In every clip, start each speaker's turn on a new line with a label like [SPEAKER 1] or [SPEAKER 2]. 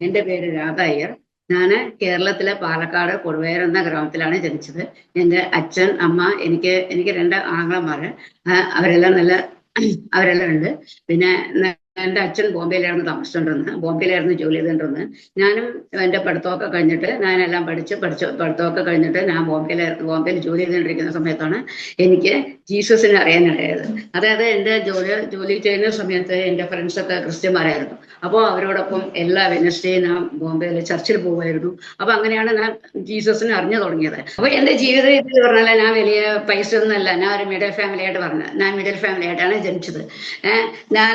[SPEAKER 1] എന്റെ പേര് രാധയ്യർ ഞാൻ കേരളത്തിലെ പാലക്കാട് കൊടുവേര എന്ന ഗ്രാമത്തിലാണ് ജനിച്ചത്. എന്റെ അച്ഛൻ അമ്മ എനിക്ക് എനിക്ക് രണ്ട് ആങ്ങളമാര്. അവരെല്ലാം നല്ല അവരെല്ലാം ഉണ്ട്. പിന്നെ എന്റെ അച്ഛൻ ബോംബെയിലായിരുന്നു താമസിച്ചുകൊണ്ടിരുന്നത്. ബോംബെയിലായിരുന്നു ജോലി ചെയ്തുകൊണ്ടിരുന്നത്. ഞാനും എന്റെ പഠിത്തമൊക്കെ കഴിഞ്ഞിട്ട് ഞാനെല്ലാം പഠിച്ച് പഠിച്ചു പഠിത്തമൊക്കെ കഴിഞ്ഞിട്ട് ഞാൻ ബോംബെയിലായിരുന്നു ബോംബെയിൽ ജോലി ചെയ്തുകൊണ്ടിരിക്കുന്ന സമയത്താണ് എനിക്ക് ജീസസിനെ അറിയാനിടയായത്. അതായത് എന്റെ ജോലി ജോലി ചെയ്യുന്ന സമയത്ത് എന്റെ ഫ്രണ്ട്സൊക്കെ ക്രിസ്ത്യന്മാരായിരുന്നു. അപ്പോൾ അവരോടൊപ്പം എല്ലാ വെനസ്ഡേയും ഞാൻ ബോംബെയിൽ ചർച്ചിൽ പോകുമായിരുന്നു. അപ്പോൾ അങ്ങനെയാണ് ഞാൻ ജീസസിനെ അറിഞ്ഞു തുടങ്ങിയത്. അപ്പൊ എന്റെ ജീവിത രീതി പറഞ്ഞാൽ ഞാൻ വലിയ പൈസ ഒന്നുമല്ല. ഞാൻ ഒരു മിഡിൽ ഫാമിലി ആയിട്ട് പറഞ്ഞത്. ഞാൻ മിഡിൽ ഫാമിലി ആയിട്ടാണ് ജനിച്ചത്. ഞാൻ ഞാൻ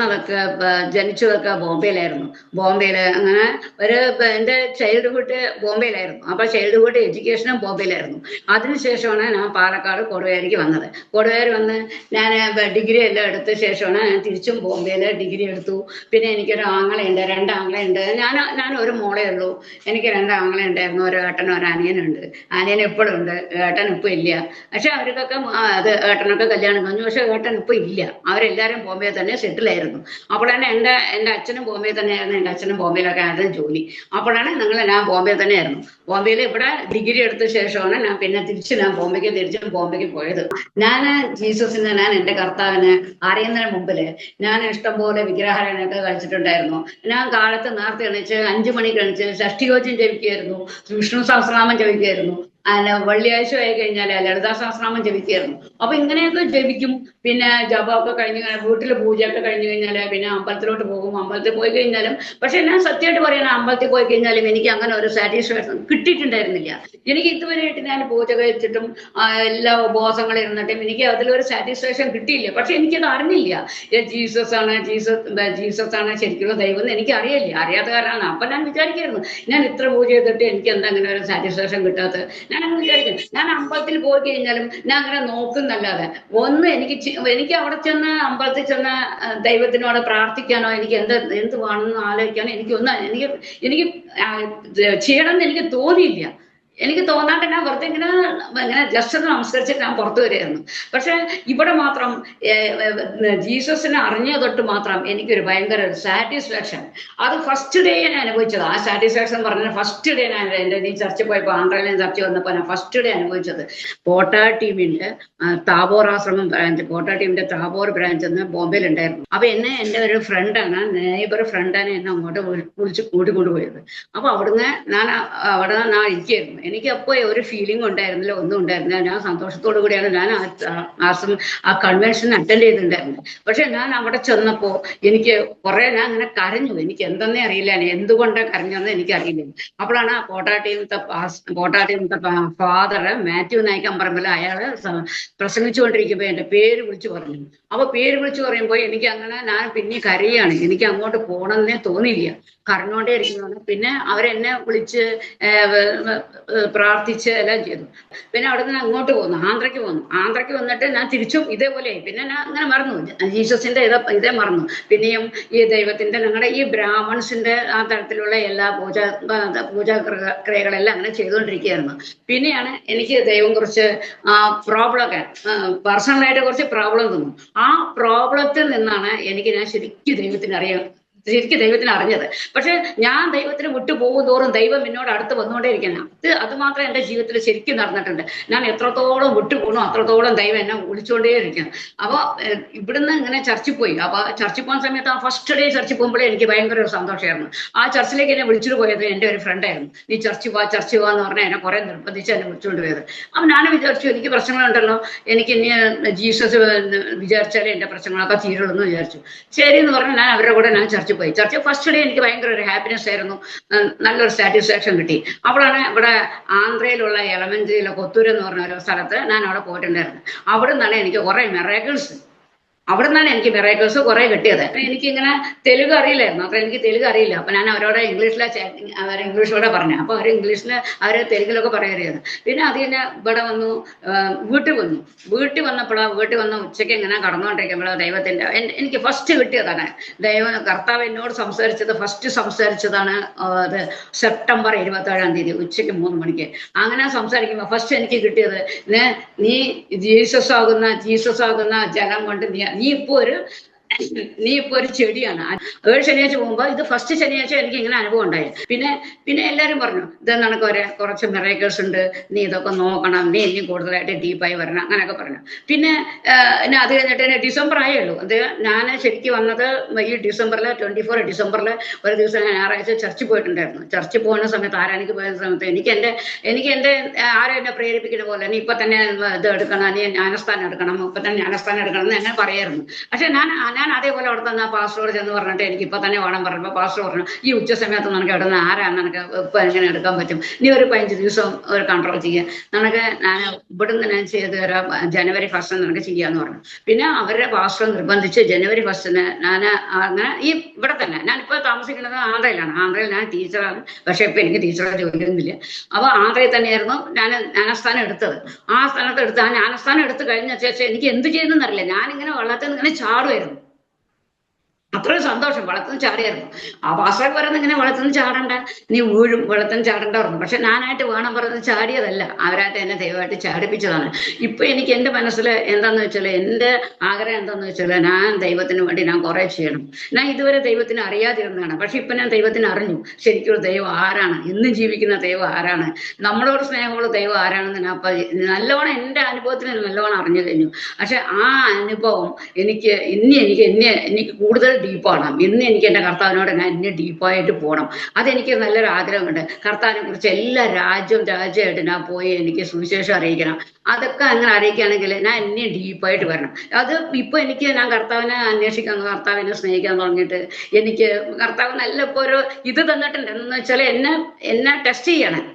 [SPEAKER 1] വളർന്നതൊക്കെ ജനിച്ചതൊക്കെ ബോംബെയിലായിരുന്നു. ബോംബെയിൽ അങ്ങനെ ഒരു എന്റെ ചൈൽഡ്ഹുഡ് ബോംബെയിലായിരുന്നു. അപ്പൊ ചൈൽഡ്ഹുഡ് എഡ്യൂക്കേഷനും ബോംബെയിലായിരുന്നു. അതിനുശേഷമാണ് ഞാൻ പാലക്കാട് കൊടുവേരിക്ക് വന്നത്. കൊടുവേരി വന്ന് ഞാൻ ഡിഗ്രി എല്ലാം എടുത്ത ശേഷമാണ് ഞാൻ തിരിച്ചും ബോംബെയിൽ ഡിഗ്രി എടുത്തു. പിന്നെ എനിക്കൊരു ആങ്ങളയുണ്ട് രണ്ട് ആങ്ങളയുണ്ട്. ഞാൻ ഞാൻ ഒരു മോളേ ഉള്ളൂ. എനിക്ക് രണ്ട് ആങ്ങളെ ഉണ്ടായിരുന്നു ഒരു ഏട്ടനും ഒരു അനിയനുണ്ട് അനിയൻ ഇപ്പോഴും ഉണ്ട് ഏട്ടൻ ഇപ്പം ഇല്ല. പക്ഷെ അവർക്കൊക്കെ അത് ഏട്ടനൊക്കെ കല്യാണം കഴിഞ്ഞു. പക്ഷെ ഏട്ടൻ ഇപ്പം ഇല്ല. അവരെല്ലാവരും ബോംബെ തന്നെ സെറ്റിൽ ആയിരുന്നു അപ്പോഴാണ് എന്റെ എന്റെ അച്ഛനും ബോംബെ തന്നെയായിരുന്നു. എന്റെ അച്ഛനും ബോംബെയിലൊക്കെ ആയിരുന്നു ജോലി. അപ്പോഴാണ് ഞങ്ങൾ ഞാൻ ബോംബെ തന്നെയായിരുന്നു. ബോംബെയിൽ ഇവിടെ ഡിഗ്രി എടുത്ത ശേഷമാണ് ഞാൻ പിന്നെ തിരിച്ച് ഞാൻ ബോംബെക്ക് തിരിച്ച് ബോംബെക്ക് പോയത്. ഞാൻ ജീസസിനെ ഞാൻ എന്റെ കർത്താവിനെ അറിയുന്നതിന് മുമ്പിൽ ഞാൻ ഇഷ്ടംപോലെ വിഗ്രഹാരണയൊക്കെ കഴിച്ചിട്ടുണ്ടായിരുന്നു. ഞാൻ കാലത്ത് നേരത്തെ എണീച്ച് അഞ്ചു മണിക്ക് എണീച്ച് ഷഷ്ടിയോജ്യം ജപിക്കുമായിരുന്നു. വിഷ്ണു സഹസ്രനാമം ജപിക്കുമായിരുന്നു. അല്ല വെള്ളിയാഴ്ച ആയി കഴിഞ്ഞാൽ ലളിതാ സഹസ്രനാമം ജപിക്കായിരുന്നു അപ്പൊ ഇങ്ങനെയൊക്കെ ജപിക്കും. പിന്നെ ജപമൊക്കെ കഴിഞ്ഞ് വീട്ടിൽ പൂജയൊക്കെ കഴിഞ്ഞു കഴിഞ്ഞാൽ പിന്നെ അമ്പലത്തിലോട്ട് പോകും. അമ്പലത്തിൽ പോയി കഴിഞ്ഞാലും പക്ഷെ ഞാൻ സത്യമായിട്ട് പറയണ അമ്പലത്തിൽ പോയി കഴിഞ്ഞാലും എനിക്ക് അങ്ങനെ ഒരു സാറ്റിസ്ഫാക്ഷൻ കിട്ടിയിട്ടുണ്ടായിരുന്നില്ല. എനിക്ക് ഇതുവരെയായിട്ട് ഞാൻ പൂജ കഴിച്ചിട്ടും എല്ലാ ഉപവാസങ്ങളും ഇരുന്നിട്ടും എനിക്ക് അതിലൊരു സാറ്റിസ്ഫാക്ഷൻ കിട്ടിയില്ല. പക്ഷെ എനിക്കത് അറിഞ്ഞില്ല. ജീസസ് ആണ് ജീസസ് ജീസസ് ആണ് ശരിക്കുള്ള ദൈവം എന്ന് എനിക്ക് അറിയില്ല അറിയാത്ത കാരണമാണ് അപ്പൊ ഞാൻ വിചാരിക്കായിരുന്നു ഞാൻ ഇത്ര പൂജ ചെയ്തിട്ട് എനിക്ക് എന്താ അങ്ങനെ ഒരു സാറ്റിസ്ഫാക്ഷൻ കിട്ടാത്തത്? ഞാൻ വിചാരിക്കും ഞാൻ അമ്പലത്തിൽ പോയി കഴിഞ്ഞാലും ഞാൻ അങ്ങനെ നോക്കുന്നല്ലാതെ. ഒന്ന് എനിക്ക് എനിക്ക് അവിടെ ചെന്ന് അമ്പലത്തിൽ ചെന്ന് ദൈവത്തിനോട് പ്രാർത്ഥിക്കാനോ എനിക്ക് എന്ത് എന്ത് വേണമെന്ന് ആലോചിക്കാനോ എനിക്ക് ഒന്ന് എനിക്ക് എനിക്ക് ചെയ്യണമെന്ന് എനിക്ക് തോന്നിയില്ല. എനിക്ക് തോന്നാണ്ട് ഞാൻ വെറുതെ ഇങ്ങനെ ഇങ്ങനെ ജസ്റ്റ് ഒന്ന് നമസ്കരിച്ചിട്ട് ഞാൻ പുറത്തു വരികയായിരുന്നു. പക്ഷെ ഇവിടെ മാത്രം ജീസസിനെ അറിഞ്ഞ തൊട്ട് മാത്രം എനിക്കൊരു ഭയങ്കര ഒരു സാറ്റിസ്ഫാക്ഷൻ അത് ഫസ്റ്റ് ഡേ ഞാൻ അനുഭവിച്ചത്. ആ സാറ്റിസ്ഫാക്ഷൻ പറഞ്ഞ ഫസ്റ്റ് ഡേ ഞാൻ എന്റെ നീ ചർച്ച പോയപ്പോൾ ആന്ധ്രയിലെ ചർച്ച വന്നപ്പോൾ ഞാൻ ഫസ്റ്റ് ഡേ അനുഭവിച്ചത്. പോട്ട ടീമിന്റെ ആ, താബോർ ആശ്രമം ബ്രാഞ്ച് പോട്ട ടീമിന്റെ താബോർ ബ്രാഞ്ച് എന്ന് ബോംബെയിൽ ഉണ്ടായിരുന്നു അപ്പൊ എന്നെ എന്റെ ഒരു ഫ്രണ്ടാണ് നെയ്ബർ ഫ്രണ്ടാണ് എന്നെ അങ്ങോട്ട് വിളി- വിളിച്ച് കൂട്ടിക്കൊണ്ടുപോയത്. അപ്പൊ അവിടുന്ന് ഞാൻ അവിടെ ഞാൻ ഇരിക്കുകയായിരുന്നു. എനിക്ക് അപ്പോൾ ഒരു ഫീലിംഗ് ഉണ്ടായിരുന്നില്ല ഒന്നും ഉണ്ടായിരുന്നില്ല. ഞാൻ സന്തോഷത്തോടു കൂടിയാണ് ഞാൻ ആ- ആ- കൺവെൻഷൻ അറ്റൻഡ് ചെയ്തിട്ടുണ്ടായിരുന്നത്. പക്ഷെ ഞാൻ അവിടെ ചെന്നപ്പോ എനിക്ക് കുറെ ഞാൻ അങ്ങനെ കരഞ്ഞു. എനിക്ക് എന്തെന്നേ അറിയില്ല. എന്തുകൊണ്ടാണ് എനിക്ക് അറിയില്ല. അപ്പോഴാണ് ആ കോട്ടാട്ടിയത്തെ കോട്ടാട്ടിയത്തെ കോട്ടാ ഫാദർ മാത്യു നായിക്കാൻ പറമ്പിൽ അയാൾ സ- പ്രസംഗിച്ചുകൊണ്ടിരിക്കുമ്പോ എന്റെ പേര് വിളിച്ചു പറഞ്ഞു. അപ്പൊ പേര് വിളിച്ചു പറയുമ്പോൾ എനിക്ക് അങ്ങനെ ഞാൻ പിന്നെ കരയാണ്. എനിക്ക് അങ്ങോട്ട് പോകണമെന്നേ തോന്നിയില്ല. കരഞ്ഞോണ്ടേ ഇരിക്കുന്നതാണ് പിന്നെ അവരെന്നെ വിളിച്ച് പ്രാർത്ഥിച്ച് എല്ലാം ചെയ്തു. പിന്നെ അവിടെ നിന്ന് അങ്ങോട്ട് പോന്നു. ആന്ധ്രയ്ക്ക് പോന്നു. ആന്ധ്രയ്ക്ക് വന്നിട്ട് ഞാൻ തിരിച്ചും ഇതേപോലെ പിന്നെ ഞാൻ അങ്ങനെ മറന്നു. ജീസസിന്റെ ഇതേ ഇതേ മറന്നു. പിന്നെയും ഈ ദൈവത്തിന്റെ ഞങ്ങളുടെ ഈ ബ്രാഹ്മൺസിന്റെ ആ തരത്തിലുള്ള എല്ലാ പൂജ പൂജാ ക്രിയ- ക്രിയകളെല്ലാം അങ്ങനെ ചെയ്തുകൊണ്ടിരിക്കുകയായിരുന്നു. പിന്നെയാണ് എനിക്ക് ദൈവം കുറച്ച് പ്രോബ്ലം ഒക്കെ പേഴ്സണലായിട്ട് കുറച്ച് പ്രോബ്ലം തന്നു ആ പ്രോബ്ലത്തിൽ നിന്നാണ് എനിക്ക് ഞാൻ ശരിക്കും ദൈവത്തിന് അറിയാം ശരിക്കും ദൈവത്തിന് അറിഞ്ഞത്. പക്ഷെ ഞാൻ ദൈവത്തിന് വിട്ടുപോകും തോറും ദൈവം എന്നോട് അടുത്ത് വന്നുകൊണ്ടേ ഇരിക്കുന്ന അത് അത് മാത്രം എന്റെ ജീവിതത്തിൽ ശരിക്കും നടന്നിട്ടുണ്ട്. ഞാൻ എത്രത്തോളം വിട്ടുപോകണോ അത്രത്തോളം ദൈവം എന്നെ വിളിച്ചുകൊണ്ടേ ഇരിക്കണം അപ്പോൾ ഇവിടുന്ന് ഇങ്ങനെ ചർച്ചിൽ പോയി. അപ്പോൾ ചർച്ചിൽ പോകുന്ന സമയത്ത് ആ ഫസ്റ്റ് ഡേ ചർച്ചിൽ പോകുമ്പോഴേ എനിക്ക് ഭയങ്കര ഒരു സന്തോഷമായിരുന്നു. ആ ചർച്ചിലേക്ക് എന്നെ വിളിച്ചിട്ട് പോയത് എന്റെ ഒരു ഫ്രണ്ടായിരുന്നു നീ ചർച്ചിൽ പോവാ ചർച്ചിൽ പോവാന്ന് പറഞ്ഞാൽ എന്നെ കുറെ നിർബന്ധിച്ച് എന്നെ വിളിച്ചുകൊണ്ട് പോയത്. അപ്പം ഞാൻ വിചാരിച്ചു എനിക്ക് പ്രശ്നങ്ങളുണ്ടല്ലോ. എനിക്ക് ഇനി ജീസസ് വിചാരിച്ചാലേ എന്റെ പ്രശ്നങ്ങളൊക്കെ തീരുള്ളൂ എന്ന് വിചാരിച്ചു. ശരി എന്ന് പറഞ്ഞ് ഞാൻ അവരുടെ കൂടെ ഞാൻ ചർച്ചിൽ പോയി ചർച്ച ഫസ്റ്റ് ഡേ എനിക്ക് ഭയങ്കര ഒരു ഹാപ്പിനെസ് ആയിരുന്നു. നല്ലൊരു സാറ്റിസ്ഫാക്ഷൻ കിട്ടി. അവിടെയാണ് ഇവിടെ ആന്ധ്രയിലുള്ള എലമെന്ററിയിലെ കൊത്തൂർ എന്ന് പറഞ്ഞ ഒരു സ്ഥലത്ത് ഞാൻ അവിടെ പോയിട്ടുണ്ടായിരുന്നു അവിടെ നിന്നാണ് എനിക്ക് കുറെ മെറേക്കിൾസ് അവിടെ നിന്നാണ് എനിക്ക് മിറാക്കിൾസ് കുറെ കിട്ടിയത്. എനിക്ക് ഇങ്ങനെ തെലുങ്ക് അറിയില്ലായിരുന്നു. അത്ര എനിക്ക് തെലുങ്ക് അറിയില്ല. അപ്പൊ ഞാൻ അവരോട് ഇംഗ്ലീഷിലെ അവർ ഇംഗ്ലീഷിലൂടെ പറഞ്ഞു. അപ്പൊ അവർ ഇംഗ്ലീഷിൽ അവർ തെലുങ്കിലൊക്കെ പറയുമായിരുന്നു പിന്നെ അത് കഴിഞ്ഞാൽ ഇവിടെ വന്നു വീട്ടിൽ വന്നു. വീട്ടിൽ വന്നപ്പോൾ വീട്ടിൽ വന്ന ഉച്ചയ്ക്ക് ഇങ്ങനെ കടന്നുകൊണ്ടിരിക്കുമ്പോൾ ദൈവത്തിന്റെ എനിക്ക് ഫസ്റ്റ് കിട്ടിയതാണ്. ദൈവം കർത്താവ് എന്നോട് സംസാരിച്ചത് ഫസ്റ്റ് സംസാരിച്ചതാണ് അത് സെപ്റ്റംബർ ഇരുപത്തേഴാം തീയതി ഉച്ചയ്ക്ക് മൂന്ന് മണിക്ക്. അങ്ങനെ സംസാരിക്കുമ്പോൾ ഫസ്റ്റ് എനിക്ക് കിട്ടിയത് നീ ജീസസ് ആകുന്ന ജീസസ് ആകുന്ന ജലം കൊണ്ട് നീ നീ ഇപ്പോ ഒരു നീ ഇപ്പൊ ഒരു ചെടിയാണ്. ഏഴ് ശനിയാഴ്ച പോകുമ്പോ ഇത് ഫസ്റ്റ് ശനിയാഴ്ച എനിക്ക് ഇങ്ങനെ അനുഭവം ഉണ്ടായി പിന്നെ പിന്നെ എല്ലാരും പറഞ്ഞു ഇത് കുറെ കുറച്ച് മിറേക്കേഴ്സ് ഉണ്ട്. നീ ഇതൊക്കെ നോക്കണം. നീ ഇനി കൂടുതലായിട്ട് ഡീപ്പായി വരണം. അങ്ങനെയൊക്കെ പറഞ്ഞു. പിന്നെ അത് കഴിഞ്ഞിട്ട് ഡിസംബർ ഉള്ളൂ. അത് ഞാൻ ശരിക്കും വന്നത് ഈ ഡിസംബറിൽ ട്വന്റി ഫോർ ഡിസംബറിൽ ഒരു ദിവസം ഞായറാഴ്ച ചർച്ചിൽ പോയിട്ടുണ്ടായിരുന്നു. ചർച്ചിൽ പോകുന്ന സമയത്ത് ആരാണിക്ക് പോയ സമയത്ത് എനിക്ക് എന്റെ എനിക്ക് എന്റെ ആരും എന്നെ പ്രേരിപ്പിക്കുന്ന പോലെ നീ ഇപ്പൊ തന്നെ ഇത് എടുക്കണം നീ ജ്ഞാനസ്ഥാനം എടുക്കണം ഇപ്പൊ തന്നെ ജ്ഞാനസ്ഥാനം എടുക്കണം എന്ന് അങ്ങനെ പറയായിരുന്നു. പക്ഷെ ഞാൻ ഞാൻ അതേപോലെ അവിടെ തന്നെ പാസ്റ്ററോട് ചെന്ന് പറഞ്ഞിട്ട് എനിക്ക് ഇപ്പൊ തന്നെ വേണം പറഞ്ഞപ്പോൾ പാസ്റ്റർ പറഞ്ഞു ഈ ഉച്ച സമയത്ത് നിനക്ക് അവിടെ നിന്ന് ആരാ നിനക്ക് ഇപ്പൊ എങ്ങനെ എടുക്കാൻ പറ്റും? നീ ഒരു പതിനഞ്ച് ദിവസം ഒരു കൺട്രോൾ ചെയ്യുക നിനക്ക് ഞാൻ ഇവിടുന്ന് ഞാൻ ചെയ്ത് തരാം. ജനുവരി ഫസ്റ്റ് നിനക്ക് ചെയ്യാന്ന് പറഞ്ഞു. പിന്നെ അവരുടെ പാസ്റ്റർ നിർബന്ധിച്ച് ജനുവരി ഫസ്റ്റിന് ഞാൻ അങ്ങനെ ഈ ഇവിടെ തന്നെ. ഞാനിപ്പോ താമസിക്കുന്നത് ആന്ധ്രയിലാണ്. ആന്ധ്രയിൽ ഞാൻ ടീച്ചറാണ്. പക്ഷെ ഇപ്പൊ എനിക്ക് ടീച്ചറുടെ ജോലിയൊന്നുമില്ല അപ്പൊ ആന്ധ്രയിൽ തന്നെയായിരുന്നു ഞാൻ ജ്ഞാനസ്ഥാനം എടുത്തത്. ആ സ്ഥാനത്ത് എടുത്ത് ആ ജ്ഞാനസ്ഥാനം എടുത്ത് കഴിഞ്ഞ ശേഷം എനിക്ക് എന്ത് ചെയ്യുന്നറിയില്ല ഞാനിങ്ങനെ വെള്ളത്തിൽ നിന്ന് ഇങ്ങനെ ചാടുമായിരുന്നു അത്രയും സന്തോഷം. വെള്ളത്തിൽ ചാടിയായിരുന്നു. ആ പാസ്സാക്ക് പറയുന്നത് ഇങ്ങനെ വെള്ളത്തിൽ ചാടണ്ട. നീ വീഴും വെള്ളത്തിൽ ചാടണ്ട പറഞ്ഞു പക്ഷെ ഞാനായിട്ട് വേണം പറഞ്ഞത് ചാടിയതല്ല. അവരായിട്ട് എന്നെ ദൈവമായിട്ട് ചാടിപ്പിച്ചതാണ്. ഇപ്പൊ എനിക്ക് എന്റെ മനസ്സിൽ എന്താന്ന് വെച്ചാൽ എന്റെ ആഗ്രഹം എന്താന്ന് വെച്ചാൽ ഞാൻ ദൈവത്തിന് വേണ്ടി ഞാൻ കുറെ ചെയ്യണം. ഞാൻ ഇതുവരെ ദൈവത്തിന് അറിയാതിരുന്നതാണ്. പക്ഷെ ഇപ്പൊ ഞാൻ ദൈവത്തിന് അറിഞ്ഞു. ശരിക്കും ദൈവം ആരാണ്? ഇന്നും ജീവിക്കുന്ന ദൈവം ആരാണ്? നമ്മളോട് സ്നേഹമുള്ള ദൈവം ആരാണെന്ന് ഞാൻ ഇപ്പൊ നല്ലോണം എന്റെ അനുഭവത്തിന് നല്ലോണം അറിഞ്ഞു കഴിഞ്ഞു. പക്ഷെ ആ അനുഭവം എനിക്ക് ഇനി എനിക്ക് എന്നെ എനിക്ക് കൂടുതൽ ഡീപ്പാണ് ഇന്ന് എനിക്ക് എന്റെ കർത്താവിനോട് ഞാൻ ഇന്ന് ഡീപ്പായിട്ട് പോകണം അതെനിക്ക് നല്ലൊരു ആഗ്രഹമുണ്ട്. കർത്താവിനെ കുറിച്ച് എല്ലാ രാജ്യവും രാജ്യമായിട്ട് ഞാൻ പോയി എനിക്ക് സുവിശേഷം അറിയിക്കണം. അതൊക്കെ അങ്ങനെ അറിയിക്കുകയാണെങ്കിൽ ഞാൻ ഇനി ഡീപ്പായിട്ട് വരണം. അത് ഇപ്പൊ എനിക്ക് ഞാൻ കർത്താവിനെ അന്വേഷിക്കാൻ കർത്താവിനെ സ്നേഹിക്കാൻ തുടങ്ങിയിട്ട് എനിക്ക് കർത്താവ് നല്ല ഇപ്പൊ ഒരു ഇത് തന്നിട്ടുണ്ട്. എന്ന് വെച്ചാൽ എന്നെ എന്നെ ടെസ്റ്റ് ചെയ്യണം.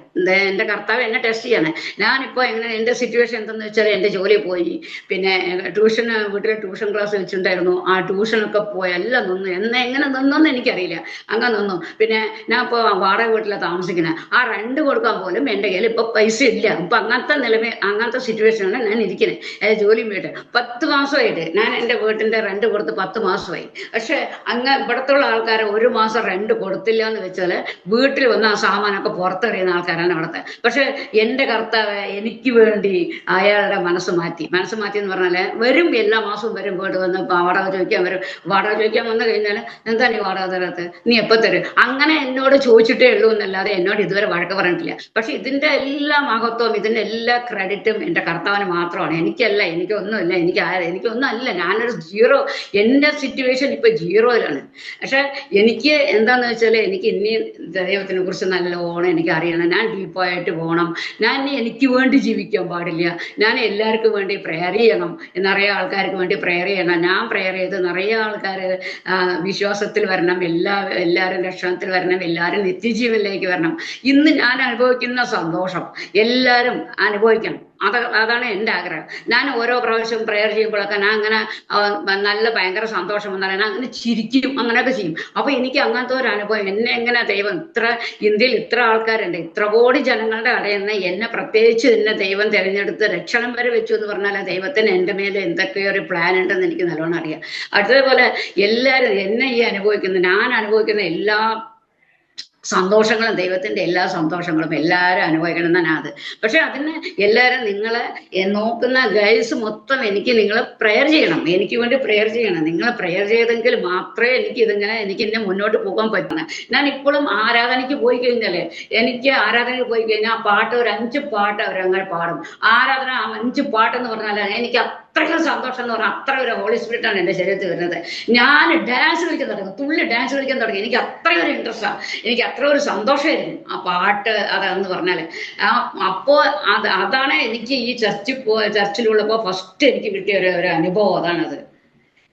[SPEAKER 1] എന്റെ കർത്താവ് എന്നെ ടെസ്റ്റ് ചെയ്യണേ. ഞാനിപ്പോ എങ്ങനെ എന്റെ സിറ്റുവേഷൻ എന്തെന്ന് വെച്ചാൽ എന്റെ ജോലി പോയി. പിന്നെ ട്യൂഷൻ വീട്ടിലെ ട്യൂഷൻ ക്ലാസ് വെച്ചിട്ടുണ്ടായിരുന്നു. ആ ട്യൂഷനൊക്കെ പോയി എല്ലാം നിന്നു. എന്നെ എങ്ങനെ നിന്നെന്ന് എനിക്കറിയില്ല. അങ്ങനെ നിന്നു. പിന്നെ ഞാൻ ഇപ്പൊ വാടക വീട്ടിലാണ് താമസിക്കുന്നത് ആ റെന്റ് കൊടുക്കാൻ പോലും എന്റെ കയ്യിൽ ഇപ്പൊ പൈസ ഇല്ല. ഇപ്പൊ അങ്ങനത്തെ നിലമേ അങ്ങനത്തെ സിറ്റുവേഷനാണ് ഞാൻ ഇരിക്കുന്നത്. അതായത് ജോലി വീട്ട്. പത്ത് മാസമായിട്ട് ഞാൻ എന്റെ വീട്ടിന്റെ റെന്റ് കൊടുത്ത് പത്ത് മാസമായി. പക്ഷെ അങ്ങ് ഇവിടത്തുള്ള ആൾക്കാരെ ഒരു മാസം റെന്റ് കൊടുത്തില്ല എന്ന് വെച്ചാൽ വീട്ടിൽ വന്ന് ആ സാമാനൊക്കെ പുറത്തെറിയുന്ന ആൾക്കാരാണ് അവിടുത്തെ. പക്ഷെ എന്റെ കർത്താവ് എനിക്ക് വേണ്ടി അയാളുടെ മനസ്സ് മാറ്റി. മനസ്സ് മാറ്റി എന്ന് പറഞ്ഞാൽ വരും എല്ലാ മാസവും വരും വീട് വന്ന് വാടക ചോദിക്കാൻ വരും. വാടക ചോദിക്കാൻ വന്നു കഴിഞ്ഞാൽ എന്താ നീ വാടക തരാത്ത? നീ എപ്പോൾ തരും? അങ്ങനെ എന്നോട് ചോദിച്ചിട്ടേ ഉള്ളൂ എന്നല്ലാതെ എന്നോട് ഇതുവരെ വഴക്ക് പറഞ്ഞിട്ടില്ല. പക്ഷെ ഇതിന്റെ എല്ലാ മഹത്വവും ഇതിന്റെ എല്ലാ ക്രെഡിറ്റും എന്റെ കർത്താവിന് മാത്രമാണ്. എനിക്കല്ല എനിക്കൊന്നുമില്ല എനിക്ക് ആ- എനിക്കൊന്നുമല്ല ഞാനൊരു ജീറോ എന്റെ സിറ്റുവേഷൻ ഇപ്പൊ ജീറോയിലാണ് പക്ഷെ എനിക്ക് എന്താന്ന് വെച്ചാൽ എനിക്ക് ഇനി ദൈവത്തിനെ കുറിച്ച് നല്ലോണം എനിക്ക് അറിയണം. ഞാൻ ഡീപ്പായിട്ട് പോകണം. ഞാൻ എനിക്ക് വേണ്ടി ജീവിക്കാൻ പാടില്ല. ഞാൻ എല്ലാവർക്കും വേണ്ടി പ്രെയർ ചെയ്യണം. നിറയെ ആൾക്കാർക്ക് വേണ്ടി പ്രെയർ ചെയ്യണം. ഞാൻ പ്രെയർ ചെയ്ത് നിറയെ ആൾക്കാർ വിശ്വാസത്തിൽ വരണം. എല്ലാ എല്ലാവരും രക്ഷണത്തിൽ വരണം. എല്ലാവരും നിത്യജീവനിലേക്ക് വരണം. ഇന്ന് ഞാൻ അനുഭവിക്കുന്ന സന്തോഷം. എല്ലാവരും അനുഭവിക്കണം. അത് അതാണ് എന്റെ ആഗ്രഹം. ഞാൻ ഓരോ പ്രാവശ്യം പ്രെയർ ചെയ്യുമ്പോഴൊക്കെ ഞാൻ അങ്ങനെ നല്ല ഭയങ്കര സന്തോഷം വന്നാൽ ഞാൻ അങ്ങനെ ചിരിക്കും അങ്ങനെയൊക്കെ ചെയ്യും. അപ്പൊ എനിക്ക് അങ്ങനത്തെ ഒരു അനുഭവം. എന്നെ എങ്ങനെ ദൈവം ഇത്ര ഇന്ത്യയിൽ ഇത്ര ആൾക്കാരുണ്ട് ഇത്ര കോടി ജനങ്ങളുടെ നിന്ന് എന്നെ പ്രത്യേകിച്ച് എന്നെ ദൈവം തിരഞ്ഞെടുത്ത് രക്ഷണം വരെ വെച്ചു എന്ന് പറഞ്ഞാൽ ദൈവത്തിന് എന്റെ മേലെ എന്തൊക്കെയോ ഒരു പ്ലാൻ ഉണ്ടെന്ന് എനിക്ക് നല്ലോണം അറിയാം. അതേപോലെ എല്ലാവരും എന്നെ ഈ അനുഭവിക്കുന്ന ഞാൻ അനുഭവിക്കുന്ന എല്ലാ സന്തോഷങ്ങളും ദൈവത്തിന്റെ എല്ലാ സന്തോഷങ്ങളും എല്ലാവരും അനുഭവിക്കണം തന്നെയാണ് പക്ഷെ അതിന് എല്ലാവരും നിങ്ങളെ നോക്കുന്ന ഗൈസ് മൊത്തം എനിക്ക് നിങ്ങൾ പ്രെയർ ചെയ്യണം. എനിക്ക് വേണ്ടി പ്രെയർ ചെയ്യണം. നിങ്ങൾ പ്രെയർ ചെയ്തെങ്കിൽ മാത്രമേ എനിക്ക് ഇതിങ്ങനെ എനിക്ക് എന്നെ മുന്നോട്ട് പോകാൻ പറ്റുന്നത് ഞാൻ ഇപ്പോഴും ആരാധനയ്ക്ക് പോയി കഴിഞ്ഞാൽ എനിക്ക് ആരാധനയ്ക്ക് പോയി കഴിഞ്ഞാൽ ആ പാട്ട് ഒരു അഞ്ച് പാട്ട് അവരങ്ങനെ പാടും. ആരാധന അഞ്ച് പാട്ടെന്ന് പറഞ്ഞാൽ എനിക്ക് അത്രയ്ക്കും സന്തോഷം എന്ന് പറഞ്ഞാൽ അത്ര ഒരു ഹോളി ആണ് എന്റെ ശരീരത്തിൽ വരുന്നത്. ഞാൻ ഡാൻസ് കളിക്കാൻ തുടങ്ങി തുള്ളി ഡാൻസ് കളിക്കാൻ തുടങ്ങി. എനിക്ക് അത്രയും ഒരു ഇൻട്രസ്റ്റാണ് എനിക്ക് അത്ര ഒരു സന്തോഷമായിരുന്നു ആ പാട്ട് അതെന്ന് പറഞ്ഞാൽ. ആ അപ്പോ അത് അതാണ് എനിക്ക് ഈ ചർച്ചിൽ പോ ചർച്ചിലുള്ളപ്പോ ഫസ്റ്റ് എനിക്ക് കിട്ടിയ ഒരു ഒരു അനുഭവം അതാണത്.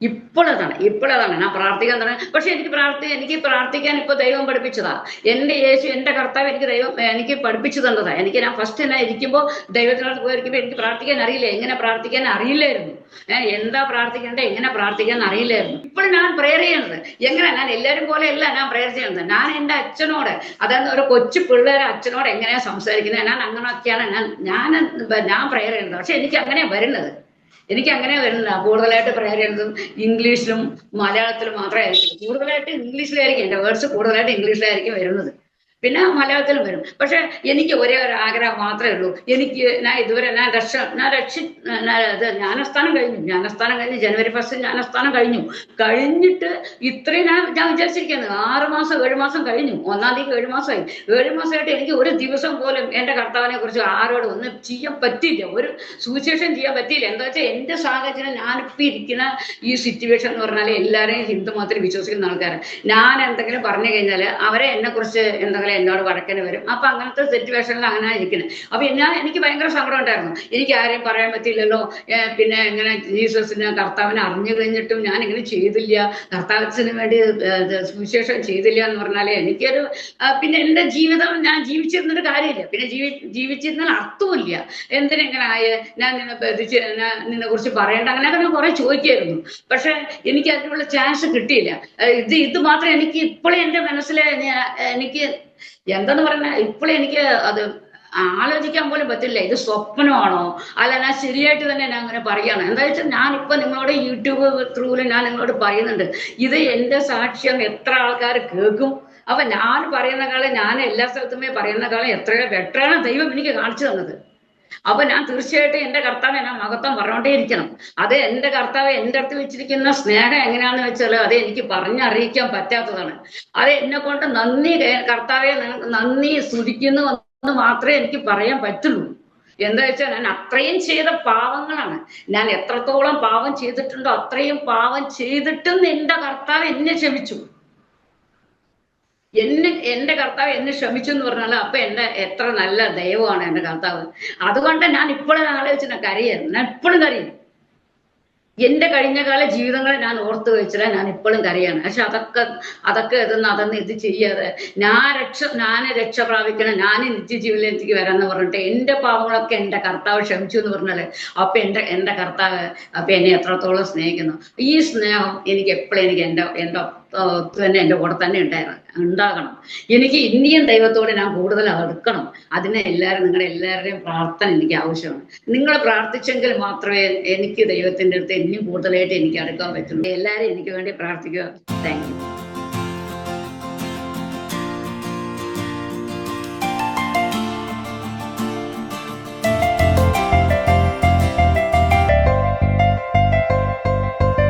[SPEAKER 1] ഇപ്പോഴതാണ് ഇപ്പോഴതാണ്. ഞാൻ പ്രാർത്ഥിക്കാൻ തുടങ്ങി. പക്ഷെ എനിക്ക് പ്രാർത്ഥി എനിക്ക് പ്രാർത്ഥിക്കാൻ ഇപ്പൊ ദൈവം പഠിപ്പിച്ചതാ. എന്റെ യേശു എന്റെ കർത്താവ് എനിക്ക് ദൈവം എനിക്ക് പഠിപ്പിച്ചു തന്നതാ. എനിക്ക് ഞാൻ ഫസ്റ്റ് ഞാൻ ഇരിക്കുമ്പോൾ ദൈവത്തിനോട് പോയിരിക്കുമ്പോൾ എനിക്ക് പ്രാർത്ഥിക്കാൻ അറിയില്ല. എങ്ങനെ പ്രാർത്ഥിക്കാൻ അറിയില്ലായിരുന്നു. എന്താ പ്രാർത്ഥിക്കേണ്ടത് എങ്ങനെ പ്രാർത്ഥിക്കാൻ അറിയില്ലായിരുന്നു. ഇപ്പോൾ ഞാൻ പ്രെയർ ചെയ്യുന്നത്. എങ്ങനെ? ഞാൻ എല്ലാവരും പോലെ അല്ല ഞാൻ പ്രെയർ ചെയ്യുന്നത്. ഞാൻ എന്റെ അച്ഛനോട് അതായത് ഒരു കൊച്ചു പിള്ളേരെ അച്ഛനോട് എങ്ങനെയാ സംസാരിക്കുന്നത്? ഞാൻ അങ്ങനെയൊക്കെയാണ് ഞാൻ ഞാൻ ഞാൻ പ്രെയർ ചെയ്യുന്നത്. പക്ഷെ എനിക്ക് അങ്ങനെയാ വരുന്നത്. എനിക്ക് അങ്ങനെ വരുന്നില്ല. കൂടുതലായിട്ട് പ്രേരണതും ഇംഗ്ലീഷിലും മലയാളത്തിലും മാത്രമായിരിക്കും കൂടുതലായിട്ട് ഇംഗ്ലീഷിലായിരിക്കും എന്റെ വേർഡ്സ് കൂടുതലായിട്ട് ഇംഗ്ലീഷിലായിരിക്കും വരുന്നത്. പിന്നെ മലയാളത്തിലും വരും. പക്ഷെ എനിക്ക് ഒരേ ഒരു ആഗ്രഹം മാത്രമേ ഉള്ളൂ. എനിക്ക് ഞാൻ ഇതുവരെ ഞാൻ രക്ഷ ഞാൻ രക്ഷി ജ്ഞാനസ്ഥാനം കഴിഞ്ഞു. ജ്ഞാനസ്ഥാനം കഴിഞ്ഞ് ജനുവരി ഫസ്റ്റ് ജ്ഞാനസ്ഥാനം കഴിഞ്ഞു. കഴിഞ്ഞിട്ട് ഇത്രയും ഞാൻ ഞാൻ വിചാരിച്ചിരിക്കുന്നത് ആറ് മാസം ഏഴ് മാസം കഴിഞ്ഞു. ഒന്നാം തീയതി ഏഴ് മാസമായി ഏഴ് മാസമായിട്ട് എനിക്ക് ഒരു ദിവസം പോലും എന്റെ കർത്താവിനെ കുറിച്ച് ആരോടും ഒന്നും ചെയ്യാൻ പറ്റിയില്ല. ഒരു സുവിശേഷം ചെയ്യാൻ പറ്റിയില്ല. എന്താ വെച്ചാൽ എന്റെ സാഹചര്യം ഞാനിപ്പോ ഇരിക്കുന്ന ഈ സിറ്റുവേഷൻ എന്ന് പറഞ്ഞാൽ എല്ലാവരെയും ഹിന്ദു മാത്രം വിശ്വസിക്കുന്ന ആൾക്കാരാണ് ഞാൻ എന്തെങ്കിലും പറഞ്ഞു കഴിഞ്ഞാൽ അവരെ എന്നെ കുറിച്ച് എന്തെങ്കിലും എന്നോട് വടക്കിന് വരും. അപ്പൊ അങ്ങനത്തെ സിറ്റുവേഷനിൽ അങ്ങനെ ഇരിക്കുന്നത് അപ്പൊ ഞാൻ എനിക്ക് ഭയങ്കര സങ്കടം ഉണ്ടായിരുന്നു. എനിക്ക് ആരെയും പറയാൻ പറ്റിയില്ലല്ലോ. പിന്നെ ഇങ്ങനെ ജീസസിനെ കർത്താവിനെ അറിഞ്ഞു കഴിഞ്ഞിട്ടും ഞാൻ ഇങ്ങനെ ചെയ്തില്ല. കർത്താവത്തിന് വേണ്ടി സുവിശേഷം ചെയ്തില്ല എന്ന് പറഞ്ഞാൽ എനിക്കൊരു പിന്നെ എന്റെ ജീവിതം ഞാൻ ജീവിച്ചിരുന്നൊരു കാര്യമില്ല. പിന്നെ ജീവി ജീവിച്ചിരുന്നാൽ അർത്ഥമില്ല എന്തിനെങ്ങനെ ആയ? ഞാൻ നിന്നെ ബന്ധിച്ച് നിന്നെ കുറിച്ച് പറയേണ്ട? അങ്ങനെയൊക്കെ ഞാൻ കുറെ ചോദിക്കായിരുന്നു. പക്ഷെ എനിക്ക് അതിനുള്ള ചാൻസ് കിട്ടിയില്ല. ഇത് ഇത് മാത്രം എനിക്ക് ഇപ്പോഴും എന്റെ മനസ്സിൽ എനിക്ക് എന്താന്ന് പറഞ്ഞാൽ ഇപ്പോഴും എനിക്ക് അത് ആലോചിക്കാൻ പോലും പറ്റില്ല. ഇത് സ്വപ്നമാണോ? അല്ല ഞാൻ ശരിയായിട്ട് തന്നെ ഞാൻ അങ്ങനെ പറയാണ്. എന്താ വെച്ചാൽ ഞാനിപ്പോ നിങ്ങളോട് യൂട്യൂബ് ത്രൂൽ ഞാൻ നിങ്ങളോട് പറയുന്നുണ്ട്. ഇത് എന്റെ സാക്ഷ്യം എത്ര ആൾക്കാർ കേൾക്കും? അപ്പൊ ഞാൻ പറയുന്ന കാലം ഞാൻ എല്ലാ സ്ഥലത്തുമേ പറയുന്ന കാലം എത്രയോ ബെറ്ററാണ് ദൈവം എനിക്ക് കാണിച്ചു തന്നത്. അപ്പൊ ഞാൻ തീർച്ചയായിട്ടും എന്റെ കർത്താവ് ഞാൻ മഹത്വം പറഞ്ഞോണ്ടേ ഇരിക്കണം. അത് എന്റെ കർത്താവ് എന്റെ അടുത്ത് വെച്ചിരിക്കുന്ന സ്നേഹം എങ്ങനെയാന്ന് വെച്ചാൽ അത് എനിക്ക് പറഞ്ഞറിയിക്കാൻ പറ്റാത്തതാണ്. അത് എന്നെ കൊണ്ട് നന്ദി കർത്താവെ നന്ദി സ്തുതിക്കുന്നു എന്ന് മാത്രമേ എനിക്ക് പറയാൻ പറ്റുള്ളൂ. എന്താ വെച്ചാൽ ഞാൻ അത്രയും ചെയ്ത പാവങ്ങളാണ്. ഞാൻ എത്രത്തോളം പാവം ചെയ്തിട്ടുണ്ടോ അത്രയും പാവം ചെയ്തിട്ടും എന്റെ കർത്താവ് എന്നെ ക്ഷമിച്ചു. എന്നെ എന്റെ കർത്താവ് എന്നെ ക്ഷമിച്ചു എന്ന് പറഞ്ഞാൽ അപ്പൊ എന്റെ എത്ര നല്ല ദൈവമാണ് എന്റെ കർത്താവ്. അതുകൊണ്ട് ഞാൻ ഇപ്പോഴും ആലോചിച്ചിട്ട് കരയായിരുന്നു ഞാൻ ഇപ്പോഴും കരയും. എന്റെ കഴിഞ്ഞ കാല ജീവിതങ്ങളെ ഞാൻ ഓർത്ത് വെച്ചില്ല ഞാൻ ഇപ്പോഴും കരയാണ്. പക്ഷെ അതൊക്കെ അതൊക്കെ ഇതൊന്നും അതൊന്നും ഇത് ചെയ്യാതെ ഞാൻ രക്ഷ ഞാൻ രക്ഷ പ്രാപിക്കണം ഞാൻ നിത്യജീവിലേക്ക് വരാം എന്ന് പറഞ്ഞിട്ട് എന്റെ പാവങ്ങളൊക്കെ എന്റെ കർത്താവ് ക്ഷമിച്ചു എന്ന് പറഞ്ഞാൽ അപ്പൊ എന്റെ എന്റെ കർത്താവ് അപ്പൊ എന്നെ എത്രത്തോളം സ്നേഹിക്കുന്നു. ഈ സ്നേഹം എനിക്ക് എപ്പോഴും എനിക്ക് എന്റെ എന്റെ തന്നെ എന്റെ കൂടെ തന്നെ ഉണ്ടായിരുന്നു. ഉണ്ടാകണം. എനിക്ക് ഇനിയും ദൈവത്തോട് ഞാൻ കൂടുതൽ അടുക്കണം. അതിന് എല്ലാവരും നിങ്ങളുടെ എല്ലാവരുടെയും പ്രാർത്ഥന എനിക്ക് ആവശ്യമാണ്. നിങ്ങൾ പ്രാർത്ഥിച്ചെങ്കിൽ മാത്രമേ എനിക്ക് ദൈവത്തിന്റെ അടുത്ത് ഇനിയും കൂടുതലായിട്ട് എനിക്ക് അടുക്കാൻ പറ്റുള്ളൂ. എല്ലാവരും എനിക്ക് വേണ്ടി പ്രാർത്ഥിക്കുക. താങ്ക്